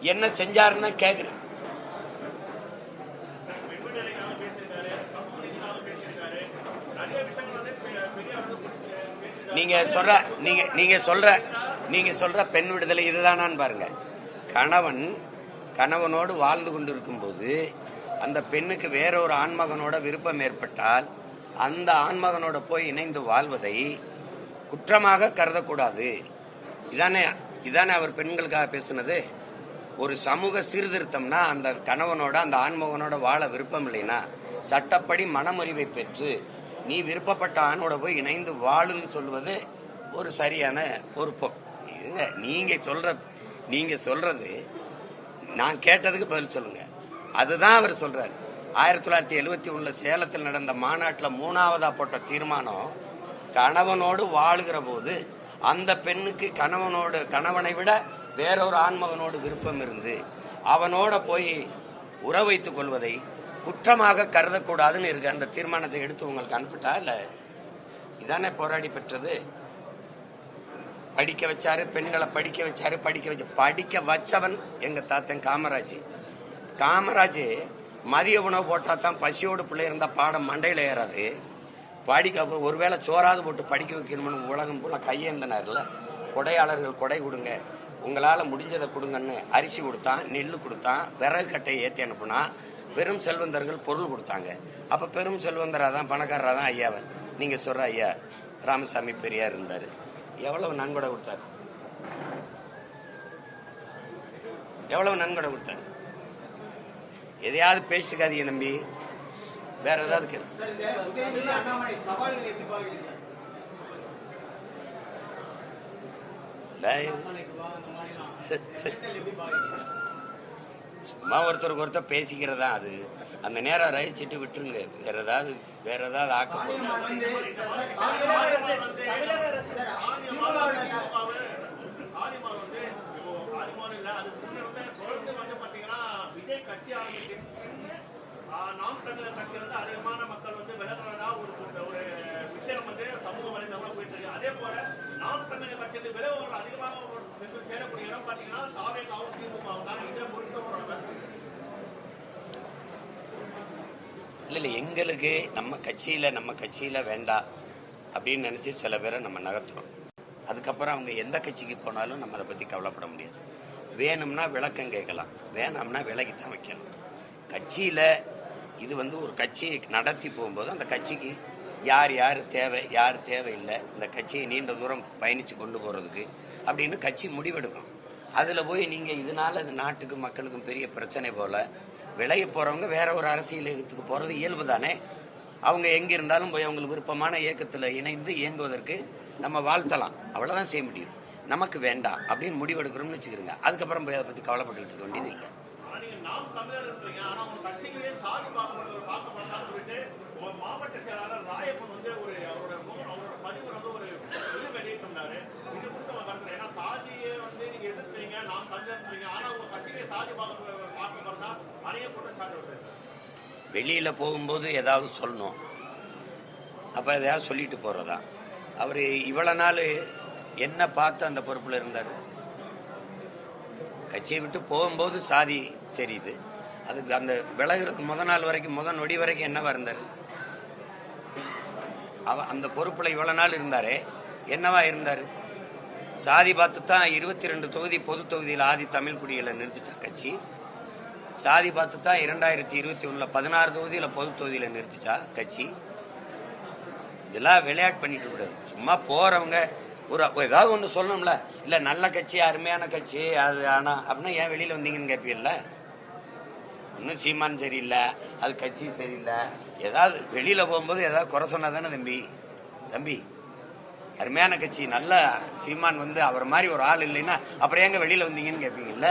என்ன செஞ்சாருன்னு கேக்குறேன். நீங்க சொல்ற நீங்க நீங்க சொல்ற நீங்க சொல்ற பெண் விடுதலை இதுதானான்னு பாருங்க. கணவன் கணவனோடு வாழ்ந்து கொண்டிருக்கும் போது அந்த பெண்ணுக்கு வேற ஒரு ஆண்மகனோட விருப்பம் ஏற்பட்டால் அந்த ஆண்மகனோட போய் இணைந்து வாழ்வதை குற்றமாக கருதக்கூடாது. இதானே இதானே அவர் பெண்களுக்காக பேசுனது? ஒரு சமூக சீர்திருத்தம்னா அந்த கணவனோட அந்த ஆண்மகனோட வாழ விருப்பம் இல்லைன்னா சட்டப்படி மனமுறிவை பெற்று நீ விருப்பப்பட்ட ஆணோட போய் இணைந்து வாழுன்னு சொல்வது ஒரு சரியான ஒரு இருங்க நீங்க சொல்ற நீங்க சொல்றது நான் கேட்டதுக்கு பதில் சொல்லுங்க. அதுதான் அவர் சொல்றாரு. ஆயிரத்தி தொள்ளாயிரத்தி எழுபத்தி ஒண்ணுல சேலத்தில் நடந்த மாநாட்டில் மூணாவதா போட்ட தீர்மானம் கணவனோடு வாழுகிற போது அந்த பெண்ணுக்கு கணவனோடு கணவனை விட வேறொரு ஆண்மகனோடு விருப்பம் இருந்து அவனோட போய் உற வைத்துக் கொள்வதை குற்றமாக கருதக்கூடாதுன்னு இருக்கு. அந்த தீர்மானத்தை எடுத்து உங்களுக்கு அனுப்பிட்டா இல்ல? இதானே போராடி பெற்றது. படிக்க வச்சாரு பெண்களை படிக்க வச்சாரு படிக்க வச்ச படிக்க வச்சவன் எங்க தாத்தன் காமராஜ். காமராஜ் மதிய உணவு போட்டா தான் பசியோடு பிள்ளை இருந்தா பாடம் மண்டையில ஏறாது. படிக்க ஒருவேளை சோறாது போட்டு படிக்க வைக்கணும்னு உலகம் பூரா கையேந்தினார்ல. கொடையாளர்கள் கொடை கொடுங்க. உங்களால் முடிஞ்சதை கொடுங்கன்னு அரிசி கொடுத்தான் நெல் கொடுத்தான் விறகு கட்டையை ஏற்றி அனுப்புனா பெரும் செல்வந்தர்கள் பொருள் கொடுத்தாங்க. அப்போ பெரும் செல்வந்தரா தான் பணக்காரராக தான் ஐயாவை நீங்கள் சொல்கிற ஐயா ராமசாமி பெரியார் இருந்தார். எவ்வளவு நன்கொடை கொடுத்தாரு? எவ்வளவு நன்கொடை கொடுத்தாரு? எதையாவது பேசிக்காதீங்க நம்பி வேற ஏதாவது சும்மா ஒருத்தருக்கு ஒருத்தர் பேசிக்கிறதா அது. அந்த நேரம் ரசிச்சுட்டு விட்டுருங்க. வேற ஏதாவது வேற ஏதாவது ஆக்க பாலியமான் வந்து சார், பாலியமான் தமிழக அரசு சார், திமுகவோட ஆலிமார் வந்து இப்போ ஆலிமார் இல்ல அது முன்ன வந்து தொடர்ந்து வந்து பாத்தீங்கன்னா விஜய் கட்சி ஆரம்பிச்சு பின்னு, ஆ, நாம் தமிழர் கட்சியிலிருந்து அதிகமான மக்கள் வந்து விலகுறதா ஒரு ஒரு- விஷயம் வந்து சமூக வலைதளமா போயிட்டு இருக்கு. அதே போல நாம் தமிழர் கட்சியில் விலகுவர்கள் அதிகமாக சென்று சேரக்கூடிய இடம் பாத்தீங்கன்னா தாவே காவும் திமுக தான். இதை பொறுத்தவரை இல்ல இல்ல எங்களுக்கு நம்ம கட்சியில நம்ம கட்சியில வேண்டாம் அப்படின்னு நினைச்சு சில பேரை நம்ம நகர்த்துறோம். அதுக்கப்புறம் அவங்க எந்த கட்சிக்கு போனாலும் நம்ம அதை பத்தி கவலைப்பட முடியாது. வேணும்னா விளக்கம் கேட்கலாம். வேணாம்னா விலகி தான் வைக்கணும். கட்சியில இது வந்து ஒரு கட்சியை நடத்தி போகும்போது அந்த கட்சிக்கு யார் யார் தேவை யார் தேவையில்லை இந்த கட்சியை நீண்ட தூரம் பயணித்து கொண்டு போகிறதுக்கு அப்படின்னு கட்சி முடிவெடுக்கும் அதில் போய் நீங்கள் இதனால் அது நாட்டுக்கும் மக்களுக்கும் பெரிய பிரச்சனை போல் விளைய போகிறவங்க வேற ஒரு அரசியல் இயக்கத்துக்கு போகிறது இயல்பு தானே? அவங்க எங்கே இருந்தாலும் போய் அவங்களுக்கு விருப்பமான இயக்கத்தில் இணைந்து இயங்குவதற்கு நம்ம வாழ்த்தலாம். அவ்வளோதான் செய்ய முடியும். நமக்கு வேண்டாம் அப்படின்னு முடிவெடுக்கிறோம்னு வச்சுக்கிறோங்க. அதுக்கப்புறம் போய் அதை பற்றி கவலைப்பட்டுக்கிட்டு இருக்க வேண்டியது இல்லை ஆனா நீங்க நாம் தமிழர்ன்றீங்க ஆனா உங்க கட்சிகளே சாதி பார்க்கப்படுறது பார்க்கப்படலாம்னு சொல்லிட்டு உங்க மாவட்ட செயலாளர் ராயப்பன் வந்து ஒரு அவரோட முகம் அவரோட பதிவு வந்து ஒரு இது வெளியிட்டிருந்தாரு இது குறித்து உங்க கருத்து ஏன்னா சாதியை வந்து நீங்க எதிர்க்கிறீங்க நாம் தமிழர்ன்றீங்க ஆனா உங்க கட்சிகளே சாதி பார்க்க பார்க்கப்படுறதா அணைய குற்றச்சாட்டு வருது. வெளியில போகும்போது ஏதாவது சொல்லணும். அப்ப எதாவது சொல்லிட்டு போறதா? அவரு இவ்வளவு நாள் என்ன பார்த்து அந்த பொறுப்புல இருந்தார். கட்சியை விட்டு போகும்போது சாதி தெரியுது. அதுக்கு அந்த விலகிறதுக்கு முத நாள் வரைக்கும் முத நொடி வரைக்கும் என்னவா இருந்தாரு? அவ அந்த பொறுப்புல இவ்வளவு நாள் இருந்தாரே என்னவா இருந்தாரு? சாதி பார்த்து தான் இருபத்தி ரெண்டு தொகுதி பொது தொகுதியில் ஆதி தமிழ் குடிகளை நிறுத்திச்சா கட்சி. சாதி பார்த்து தான் இரண்டாயிரத்தி இருபத்தி ஒண்ணுல பதினாறு தொகுதியில பொது தொகுதியில நிறுத்திச்சா கட்சி. இதெல்லாம் விளையாட்டு பண்ணிட்டு கூடாது சும்மா போறவங்க ஒரு ஏதாவது ஒன்று சொல்லணும்ல. இல்லை நல்ல கட்சி அருமையான கட்சி அது ஆனா அப்படின்னா ஏன் வெளியில் வந்தீங்கன்னு கேட்பீங்கல்ல? இன்னும் சீமான் சரியில்லை அது கட்சி சரியில்லை. ஏதாவது வெளியில போகும்போது ஏதாவது குறை சொன்னா தானே தம்பி? தம்பி அருமையான கட்சி நல்ல சீமான் வந்து அவர் மாதிரி ஒரு ஆள் இல்லைன்னா அப்புறம் ஏங்க வெளியில வந்தீங்கன்னு கேட்பீங்கல்ல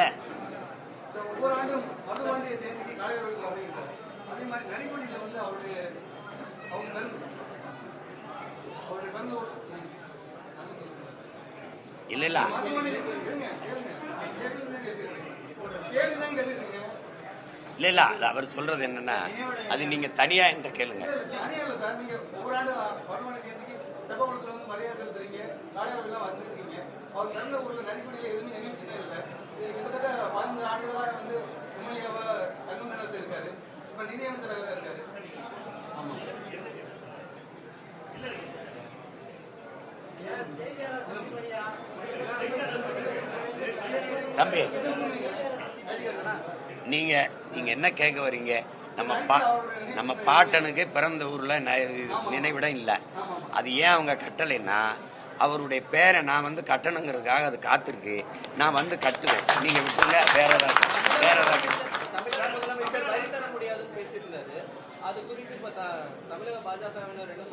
இல்ல இல்ல மதுவாண்டி கேளுங்க கேளுங்க கேளுங்க கேளுங்க கேளுங்க இல்ல இல்ல அது அவர் சொல்றது என்னன்னா அது நீங்க தனியா என்கிட்ட கேளுங்க. தம்பி. நீங்க நீங்க என்ன கேட்க வரீங்க? நம்ம பா நம்ம பாட்டனுக்கு பிறந்த ஊர்ல நினைவிடம் இல்ல. அது ஏன் அவங்க கட்டலைன்னா அவருடைய பேரை நான் வந்து கட்டணுங்கிறதுக்காக அது காத்திருக்கு. நான் வந்து கட்டுவேன். நீங்க விட்டுருங்க. வேற ஏதாவது வேற ஏதாவது அது குறித்து பார்த்தா தமிழக பாஜகவினர் என்ன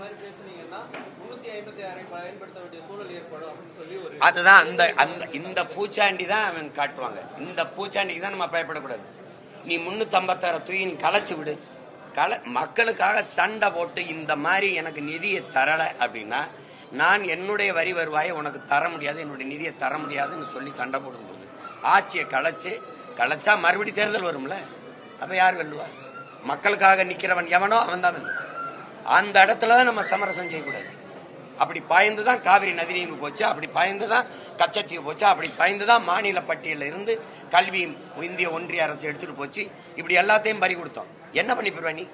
மாதிரி பேசுனீங்கன்னா முன்னூத்தி ஐம்பத்தி ஆறை பயன்படுத்த வேண்டிய சூழல் ஏற்படும் அப்படின்னு சொல்லி ஒரு அதுதான் அந்த அந்த இந்த பூச்சாண்டி தான் அவன் காட்டுவாங்க. இந்த பூச்சாண்டிக்கு தான் நம்ம பயப்படக்கூடாது. நீ முன்னூத்தம்பத்தாறு தூக்கி நீ களைச்சு விடு. கல மக்களுக்காக சண்டை போட்டு இந்த மாதிரி எனக்கு நிதியை தரல அப்படின்னா நான் என்னுடைய வரி வருவாயை உனக்கு தர முடியாது என்னுடைய நிதியை தர முடியாதுன்னு சொல்லி சண்டை போடும்போது ஆட்சியை களைச்சு களைச்சா மறுபடி தேர்தல் வரும்ல? அப்ப யார் வெல்லுவா? மக்களுக்காக நிக்கிறவன் எவனோ அவன் தான் வெல்லுவான். அந்த இடத்துல தான் நம்ம சமரசம் செய்யக்கூடாது. அப்படி பாய்ந்து தான் காவிரி நதிநீர் போச்சு அப்படி பாய்ந்து தான் கச்சத்தீவு போச்சு அப்படி பாய்ந்து தான் மாநில பட்டியலில் இருந்து கல்வி இந்திய ஒன்றிய அரசு எடுத்துட்டு போச்சு. இப்படி எல்லாத்தையும் பறி கொடுத்தோம். என்ன பண்ணி போயிருவ நீ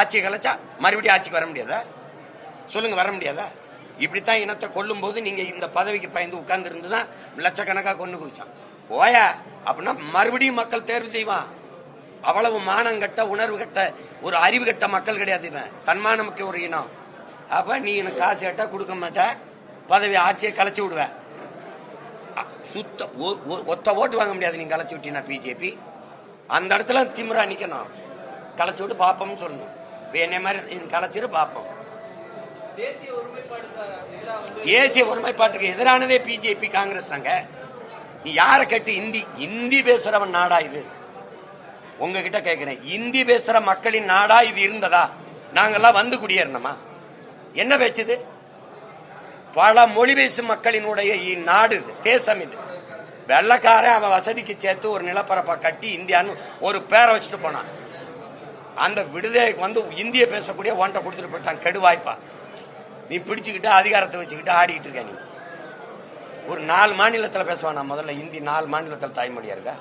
ஆட்சியை கலைச்சா மறுபடியும் ஆட்சிக்கு வர முடியாதா? சொல்லுங்க வர முடியாதா? இப்படித்தான் இனத்தை கொல்லும் போது நீங்க இந்த பதவிக்கு பயந்து உட்கார்ந்து இருந்து தான் லட்சக்கணக்காக கொண்டு குவிச்சான். போயா அப்படின்னா மறுபடியும் மக்கள் தேர்வு செய்வான். அவ்வளவு மானங்கட்ட உணர்வு கட்ட ஒரு அறிவு கட்ட மக்கள் கிடையாது இவன். தன்மானமுக்கு ஒரு இனம். அப்ப நீ எனக்கு காசு கேட்டா கொடுக்க மாட்ட. பதவி ஆட்சியை கலைச்சு விடுவ. சுத்த ஒத்த ஓட்டு வாங்க முடியாது. நீ கலைச்சு விட்டீங்கன்னா பிஜேபி. அந்த இடத்துல திமிரா நிக்கணும். கலைச்சு விட்டு பாப்போம்னு சொல்லணும். என்னை மாதிரி கலைச்சிரு பாப்போம். தேசிய ஒருமைப்பாட்டுக்கு எதிரானதே பிஜேபி காங்கிரஸ் தாங்க. நீ யாரை கேட்டு இந்தி இந்தி பேசுறவன் நாடா இது? உங்ககிட்ட கேட்கிறேன் இந்தி பேசுற மக்களின் நாடா இது இருந்ததா? நாங்கெல்லாம் வந்து குடியேறணுமா? என்ன பேச்சுது? பல மொழி பேசும் மக்களினுடைய இ- நாடு இது தேசம் இது. வெள்ளக்காரன் அவன் வசதிக்கு சேர்த்து ஒரு நிலப்பரப்பை கட்டி இந்தியான்னு ஒரு பேரை வச்சுட்டு போனான். அந்த விடுதலைக்கு வந்து இந்திய பேசக்கூடிய ஒன்றை கொடுத்துட்டு போயிட்டான் கெடுவாய்ப்பா. நீ பிடிச்சுக்கிட்டு அதிகாரத்தை வச்சுக்கிட்டு ஆடிக்கிட்டு இருக்க நீ. ஒரு நாலு மாநிலத்தில் பேசுவானா முதல்ல? ஹிந்தி நாலு மாநிலத்தில் தாய்மொழியா இருக்கா?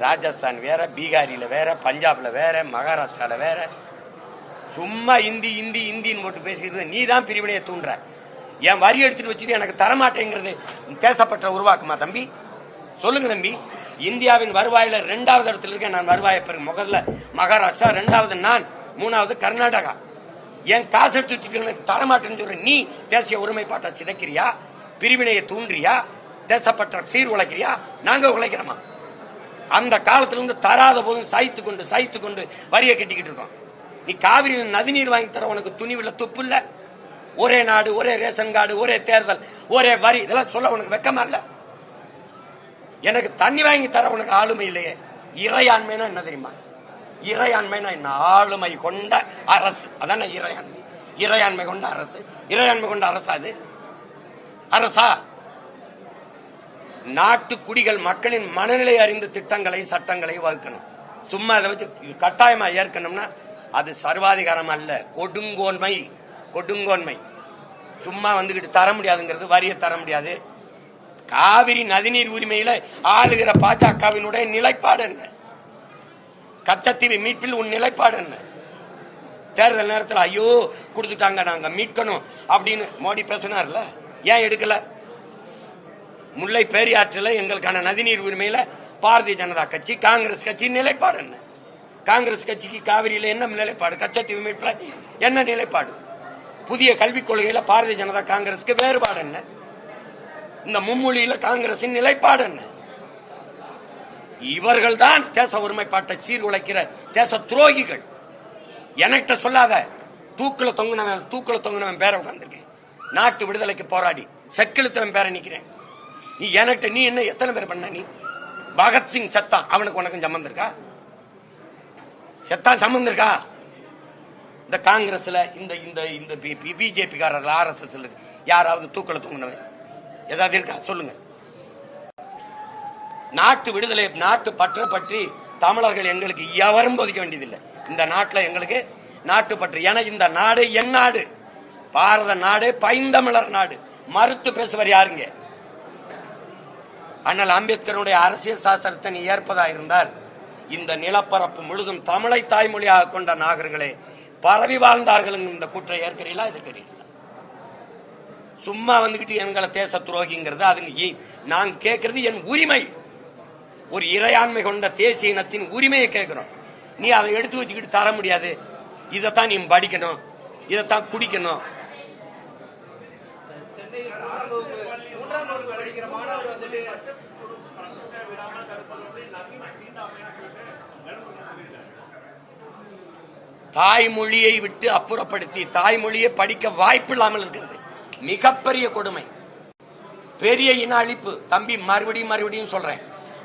ராஜஸ்தான் வேற பீகாரியில் வேற பஞ்சாப்ல வேற மகாராஷ்டிரால வேற. சும்மா இந்தி இந்தி இந்தின்னு போட்டு பேசிக்கிறது நீ தான் பிரிவினையை தூண்டுற. என் வரி எடுத்துட்டு வச்சுட்டு எனக்கு தரமாட்டேங்கிறது தேசப்பற்ற உருவாக்குமா தம்பி? சொல்லுங்க தம்பி. இந்தியாவின் வருவாயில ரெண்டாவது இடத்துல இருக்கேன். நான் வருவாயை பெரு முதல்ல மகாராஷ்டிரா ரெண்டாவது நான் மூணாவது கர்நாடகா. என் காசு எடுத்து வச்சுட்டு எனக்கு தரமாட்டேன்னு சொல்ற நீ தேசிய ஒருமைப்பாட்டை சிதைக்கிறியா? பிரிவினையை தூண்டுறியா? தேசப்பற்ற சீர் உழைக்கிறியா? நாங்க உழைக்கிறோமா? அந்த காலத்திலிருந்து தராத போதும் சாய்த்து கொண்டு சாய்த்து கொண்டு வரியை கட்டிக்கிட்டு இருக்கோம். நீ காவிரி நதிநீர் வாங்கி தர உனக்கு துணிவுல துப்பு இல்ல. ஒரே நாடு ஒரே ரேஷன் கார்டு ஒரே தேர்தல் ஒரே வரி. இதெல்லாம் சொல்ல உனக்கு வெக்கமா இல்ல? எனக்கு தண்ணி வாங்கி தர உனக்கு ஆளுமை இல்லையே. இறையாண்மைனா என்ன தெரியுமா? இறையாண்மைனா என்ன? ஆளுமை கொண்ட அரசு. அதான இறையாண்மை? இறையாண்மை கொண்ட அரசு. இறையாண்மை கொண்ட அரசா அது? அரசா? நாட்டு குடிகள் மக்களின் மனநிலை அறிந்த திட்டங்களை சட்டங்களை வகுக்கணும். சும்மா அதை வச்சு கட்டாயமா ஏற்கனம்னா அது சர்வாதிகாரம் அல்ல. கொடுங்கோன்மை கொடுங்கோன்மை. சும்மா வந்துகிட்டு தர முடியாதுங்கிறது வரியை தர முடியாது. காவிரி நதிநீர் உரிமையில ஆளுகிற பாஜகவினுடைய நிலைப்பாடு என்ன? கச்சத்தீவு மீட்பில் உன் நிலைப்பாடு என்ன? தேர்தல் நேரத்தில் ஐயோ கொடுத்துட்டாங்க நாங்க மீட்கணும் அப்படின்னு மோடி பேசினார்ல? ஏன் எடுக்கல? முல்லை பெரியாற்றில் எங்களுக்கான நதிநீர் உரிமையில பாரதிய ஜனதா கட்சி காங்கிரஸ் கட்சி நிலைப்பாடு என்ன? காங்கிரஸ் கட்சிக்கு காவிரியில என்ன நிலைப்பாடு? கச்சத்தீவு மீட்புல என்ன நிலைப்பாடு? புதிய கல்விக் கொள்கையில பாரதிய ஜனதா காங்கிரஸ்க்கு வேறுபாடு என்ன? இந்த மும்மொழியில காங்கிரசின் நிலைப்பாடு என்ன? இவர்கள் தான் தேச ஒருமைப்பாட்டை சீர்குலைக்கிற தேச துரோகிகள். எனக்கிட்ட சொல்லாத தூக்குல தொங்குனவன் தூக்குல தொங்குனவன் பேர உட்காந்துருக்கேன் நாட்டு விடுதலைக்கு போராடி செக்கிழுத்தவன் பேர நிக்கிறேன். நீ என்கிட்ட நீ என்ன எத்தனை பேர் பண்ண நீ? பகத்சிங் செத்தான் அவனுக்கு உனக்கும் சம்மந்தம் இருக்கா? செத்தான் சம்மந்தம் இருக்கா? இந்த காங்கிரஸ்ல இந்த இந்த இந்த பிஜேபி காரர்கள் ஆர் எஸ் எஸ் யாராவது தூக்கல தூங்கினவன். ஏதாவது இருக்கா? சொல்லுங்க. நாட்டு விடுதலை நாட்டு பற்ற பற்றி தமிழர்கள் எங்களுக்கு எவரும் போதிக்க வேண்டியதில்லை. இந்த நாட்டில் எங்களுக்கு நாட்டு பற்று. என இந்த நாடு என் நாடு. பாரத நாடு பைந்தமிழர் நாடு. மறுத்து பேசுவார் யாருங்க? அண்ணல் அம்பேத்கருடைய அரசியல் சாஸ்திரத்தை நீ ஏற்பதா இருந்தால் இந்த நிலப்பரப்பு முழுதும் தமிழை தாய்மொழியாக கொண்ட நாகர்களே பரவி வாழ்ந்தார்கள் இந்த குற்றை ஏற்கிறீங்களா எதிர்க்கிறீங்களா சும்மா வந்துகிட்டு எங்களை தேச துரோகிங்கிறது அதுங்க நான் கேட்கறது என் உரிமை. ஒரு இறையாண்மை கொண்ட தேசிய இனத்தின் உரிமையை கேட்கிறோம். நீ அதை எடுத்து வச்சுக்கிட்டு தர முடியாது. இதைத்தான் நீ படிக்கணும். இதைத்தான் குடிக்கணும் சென்னையில் மூன்றாம் வகுப்பு மூன்றாம் வகுப்பு படிக்கிற மாணவர் வந்துட்டு விடாமல் தடுப்பது வந்து நவீன தீண்டாமைன்னு சொல்லிட்டு வேலுமுருகன் சொல்லியிருக்காரு தாய்மொழியை விட்டு அப்புறப்படுத்தி தாய்மொழியை படிக்க வாய்ப்பு இல்லாமல் இருக்கிறது. மிகப்பெரிய கொடுமை. பெரிய இன அழிப்பு தம்பி மறுபடியும் மறுபடியும் சொல்றேன்.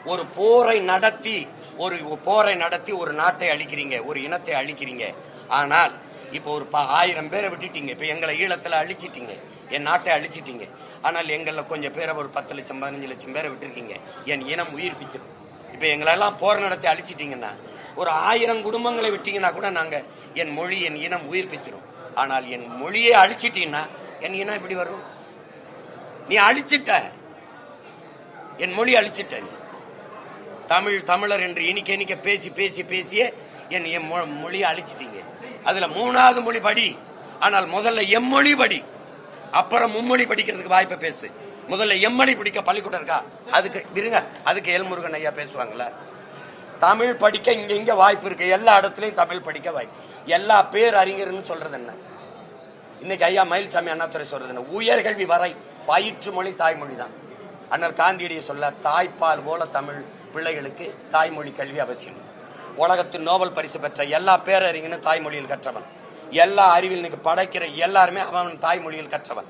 ஒரு போரை நடத்தி ஒரு போரை நடத்தி ஒரு நாட்டை அழிக்கிறீங்க ஒரு இனத்தை அழிக்கிறீங்க. ஆனால் இப்போ ஒரு ப- ஆயிரம் பேரை விட்டுட்டீங்க. இப்ப எங்களை ஈழத்துல அழிச்சிட்டீங்க. என் நாட்டை அழிச்சிட்டீங்க. ஆனால் எங்களில் கொஞ்சம் பேரை ஒரு பத்து லட்சம் பதினஞ்சு லட்சம் பேரை விட்டுருக்கீங்க. என் இனம் உயிர்ப்பிச்சிடும் இப்ப எங்களெல்லாம் போர் நடத்தி அழிச்சிட்டீங்கன்னா ஒரு ஆயிரம் குடும்பங்களை விட்டீங்கன்னா கூட நாங்க என் மொழி என் இனம் உயிர்ப்பிச்சிடும் ஆனால் என் மொழியை அழிச்சிட்டீங்கன்னா என் இனம் இப்படி வரும்? நீ அழிச்சிட்ட. என் மொழி அழிச்சிட்ட நீ. தமிழ் தமிழர் என்று இனிக்க இனிக்க பேசி பேசி பேசியே என் என் மொ- மொழியை அழிச்சிட்டீங்க. அதுல மூணாவது மொழி படி. ஆனால் முதல்ல எம்மொழி படி. அப்புறம் மும்மொழி படிக்கிறதுக்கு வாய்ப்பை பேசு. முதல்ல எம்மொழி பிடிக்க பள்ளிக்கூடம் இருக்கா? அதுக்கு இருங்க அதுக்கு எல்முருகன் ஐயா பேசுவாங்களா தமிழ் படிக்க இங்க இங்க வாய்ப்பு இருக்கு. எல்லா இடத்துலயும் தமிழ் படிக்க வாய்ப்பு. எல்லா பேர் அறிஞர்னு சொல்றது என்ன? இன்னைக்கு ஐயா மயில்சாமி அண்ணாதுரை சொல்றது என்ன? உயர்கல்வி வரை பயிற்று மொழி தாய்மொழி தான். அண்ணல் காந்தியடியை சொல்ல தாய்ப்பால் போல தமிழ் பிள்ளைகளுக்கு தாய்மொழி கல்வி அவசியம். உலகத்தின் நோபல் பரிசு பெற்ற எல்லா பேரறிஞனும் தாய்மொழியில் கற்றவன். எல்லா அறிவில் இன்னைக்கு படைக்கிற எல்லாருமே அவன் தாய்மொழியில் கற்றவன்.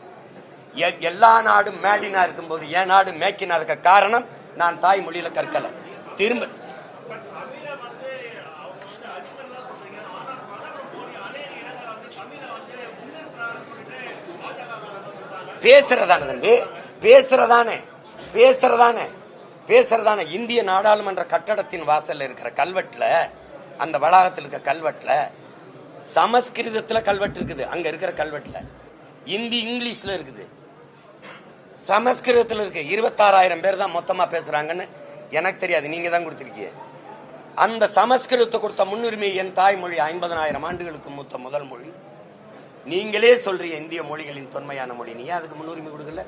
எ- எல்லா நாடும் மேடினா இருக்கும்போது என் நாடு மேக்கினா இருக்க காரணம் நான் தாய்மொழியில கற்கல. திரும்ப தமிழை வந்து அவங்க வந்து அடிப்படை தான் சொல்றீங்க ஆனா பிரதமர் மோடி அநேக இடங்களை வந்து தமிழை வந்து முன்னிறுத்துறாருன்னு சொல்லிட்டு பாஜக சொல்றாங்க பேசுறதான தம்பி? பேசுறதானே? பேசுறதானே? பேசுறதான? இந்திய நாடாளுமன்ற கட்டடத்தின் வாசல்ல இருக்கிற கல்வெட்டுல அந்த வளாகத்தில் இருக்க கல்வெட்டுல சமஸ்கிருதத்துல கல்வெட்டு இருக்குது. அங்க இருக்கிற கல்வெட்டுல. இந்தி இங்கிலீஷ்ல இருக்குது. சமஸ்கிருதத்தில் இருக்கு. இருபத்தாறாயிரம் பேர் தான் மொத்தமா பேசுறாங்கன்னு எனக்கு தெரியாது. நீங்க தான் கொடுத்துருக்கீங்க. அந்த சமஸ்கிருதத்தை கொடுத்த முன்னுரிமை என் தாய்மொழி ஐம்பதனாயிரம் ஆண்டுகளுக்கு மூத்த முதல் மொழி. நீங்களே சொல்றீங்க இந்திய மொழிகளின் தொன்மையான மொழி. நீ அதுக்கு முன்னுரிமை கொடுக்கல?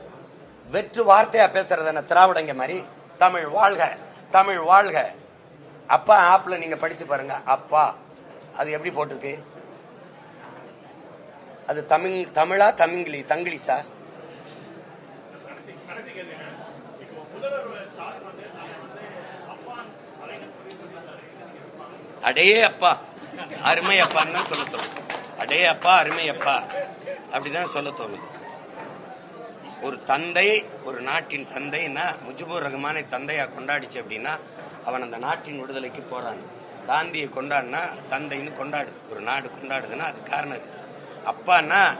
வெற்று வார்த்தையா பேசுறது திராவிடங்க மாதிரி? தமிழ் வாழ்க தமிழ் வாழ்க. அப்பா ஆப்ல நீங்க படிச்சு பாருங்க. அப்பா அது எப்படி போட்டிருக்கு? அது தமிழ் தமிழா தமிங்கிலி தங்கிலீஷா? அடையே அடே அப்பா அருமை அப்பான்னு தான் சொல்ல அடே அப்பா அருமை அப்பா அப்படிதான் சொல்ல தோணுது ஒரு தந்தை ஒரு நாட்டின் தந்தைன்னா முஜிபுர் ரஹ்மானை தந்தையா கொண்டாடிச்சு அப்படின்னா அவன் அந்த நாட்டின் விடுதலைக்கு போறான். காந்தியை கொண்டாடினா தந்தைன்னு கொண்டாடுது. ஒரு நாடு கொண்டாடுதுன்னா அது காரணம். இருக்கு அப்பான்னா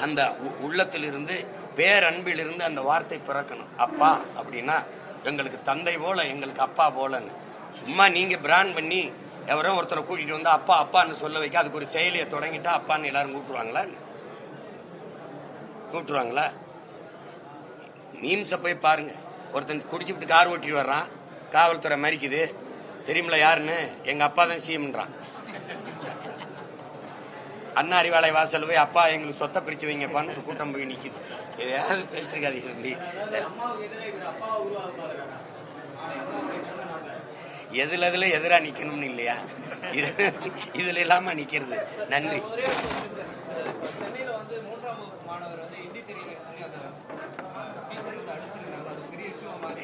அந்த உ- உள்ளத்திலிருந்து பேரன்பிலிருந்து அந்த வார்த்தை பிறக்கணும். அப்பா அப்படின்னா எங்களுக்கு தந்தை போல எங்களுக்கு அப்பா போலன்னு. சும்மா நீங்க பிராண்ட் பண்ணி எவரோ ஒருத்தரை கூட்டிட்டு வந்து அப்பா அப்பான்னு சொல்ல வைக்க அதுக்கு ஒரு செயலியை தொடங்கிட்டா அப்பான்னு எல்லாரும் கூப்பிட்டுருவாங்களா? கூப்பிட்டுருவாங்களா? மீம்ஸை போய் பாருங்க. ஒருத்தன் குடிச்சுட்டு கார் ஓட்டிட்டு வர்றான். காவல்துறை மறிக்குது. தெரியுமில யாருன்னு? எங்க அப்பா தான் சிஎம்ன்றான். அண்ணா அறிவாலய வாசல் போய் அப்பா எங்களுக்கு சொத்தை பிரிச்சு வைங்கப்பான்னு ஒரு கூட்டம் போய் நிக்குது. எதையாவது பேசிருக்காது தம்பி. எதுல எதுல எதிரா நிக்கணும்னு இல்லையா? இது- இதுல இல்லாம நிக்கிறது. நன்றி.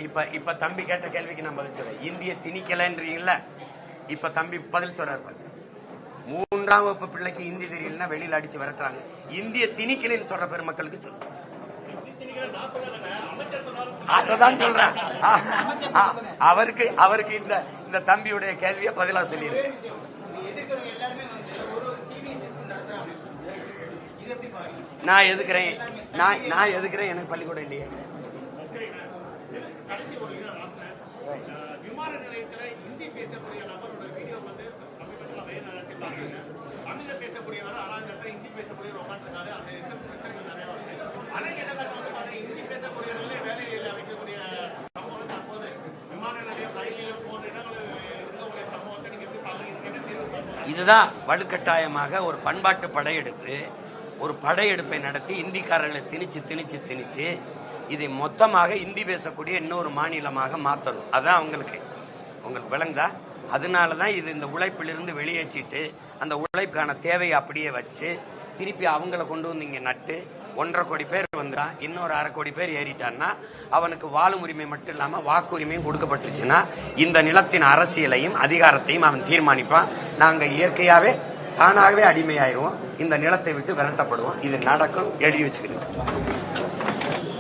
இப்ப இப்ப தம்பி கேட்ட கேள்விக்கு நான் பதில் சொல்றேன். இந்திய திணிக்கலன்றீங்கல்ல? இப்ப தம்பி பதில் சொல்றாரு பாருங்க. மூன்றாம் வகுப்பு பிள்ளைக்கு இந்தி தெரியலன்னா வெளியில அடிச்சு விரட்டுறாங்க. இந்திய திணிக்கலைன்னு சொல்ற பெருமக்களுக்கு சொல்லு அததான் சொல்றேன். ஆ, அவருக்கு அவருக்கு இந்த இந்த தம்பியுடைய கேள்வியை பதிலா சொல்லியிருக்கேன் நான் எதுக்குறேன்? நான் நான் எதுக்குறேன்? எனக்கு பள்ளிக்கூடம் இல்லையே. விமான நிலையத்தில் ஹிந்தி பேசக்கூடிய நபரோட வீடியோ வந்து சமீபத்தில் பேசக்கூடியவர் ஆனால் இந்த இடத்துல ஹிந்தி பேசக்கூடியவர் உட்காந்துருக்காரு அந்த பிரச்சனைகள் நிறைய வருது வந்து பார்த்தீங்கன்னா ஹிந்தி இதுதான் வலுக்கட்டாயமாக ஒரு பண்பாட்டு படையெடுப்பு. ஒரு படையெடுப்பை நடத்தி இந்திக்காரர்களை திணிச்சு திணிச்சு திணிச்சு இதை மொத்தமாக இந்தி பேசக்கூடிய இன்னொரு மாநிலமாக மாற்றணும் அதுதான் அவங்களுக்கு உங்களுக்கு விளங்குதா? அதனால தான் இது இந்த உழைப்பிலிருந்து வெளியேற்றிட்டு அந்த உழைப்புக்கான தேவையை அப்படியே வச்சு திருப்பி அவங்கள கொண்டு வந்து இங்கே நட்டு ஒன்றரை கோடி பேர் வந்தான் இன்னொரு அரை கோடி பேர் ஏறிட்டான்னா அவனுக்கு வாழும் உரிமை மட்டும் இல்லாமல் வாக்குரிமையும் கொடுக்கப்பட்டுருச்சுன்னா இந்த நிலத்தின் அரசியலையும் அதிகாரத்தையும் அவன் தீர்மானிப்பான். நாங்கள் இயற்கையாகவே தானாகவே அடிமையாயிருவோம். இந்த நிலத்தை விட்டு விரட்டப்படுவோம். இது நடக்கும். எழுதி வச்சுக்கிறேன்.